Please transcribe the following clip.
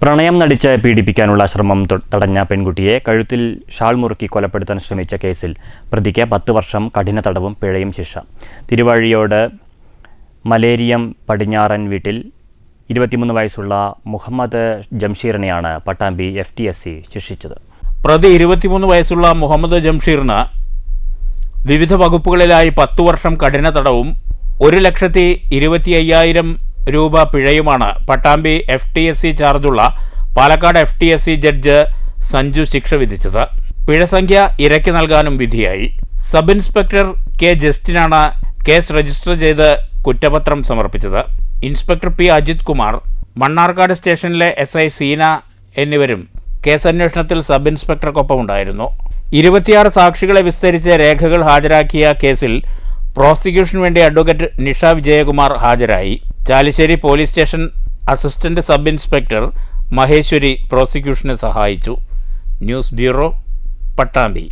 പ്രണയം നടിച്ച് പീഡിപ്പിക്കാനുള്ള ശ്രമം തടഞ്ഞ പെൺകുട്ടിയെ കഴുത്തിൽ ഷാൾ മുറുക്കി കൊലപ്പെടുത്താൻ ശ്രമിച്ച കേസിൽ പ്രതിക്ക് പത്ത് വർഷം കഠിന തടവും പിഴയും ശിക്ഷ. തിരുവഴിയോട് മലേരിയം പടിഞ്ഞാറൻ വീട്ടിൽ ഇരുപത്തിമൂന്ന് വയസ്സുള്ള Muhammad ജംഷീറിനെയാണ് Pattambi F T S C ശിക്ഷിച്ചത്. പ്രതി ഇരുപത്തിമൂന്ന് വയസ്സുള്ള മുഹമ്മദ് ജംഷീറിന് വിവിധ വകുപ്പുകളിലായി പത്തു വർഷം കഠിന തടവും ഒരു ലക്ഷത്തി ഇരുപത്തി അയ്യായിരം രൂപ പിഴയുമാണ്. Pattambi F T S C ചാർജുള്ള Palakkad F T S C judge Sanju ശിക്ഷ വിധിച്ചത്. പിഴസംഖ്യ ഇരക്കി നൽകാനും വിധിയായി. സബ് ഇൻസ്പെക്ടർ കെ ജസ്റ്റിനാണ് കേസ് രജിസ്റ്റർ ചെയ്ത് കുറ്റപത്രം സമർപ്പിച്ചത്. ഇൻസ്പെക്ടർ പി അജിത് കുമാർ മണ്ണാർക്കാട് സ്റ്റേഷനിലെ എസ് ഐ സീന എന്നിവരും കേസന്വേഷണത്തിൽ സബ് ഇൻസ്പെക്ടർക്കൊപ്പം ഉണ്ടായിരുന്നു. ഇരുപത്തിയാറ് സാക്ഷികളെ വിസ്തരിച്ച് രേഖകൾ ഹാജരാക്കിയ കേസിൽ പ്രോസിക്യൂഷന് വേണ്ടി അഡ്വക്കേറ്റ് നിഷ വിജയകുമാർ ഹാജരായി. Chalissery police station assistant sub inspector Maheshwari പ്രോസിക്യൂഷനെ സഹായിച്ചു. News bureau Pattambi.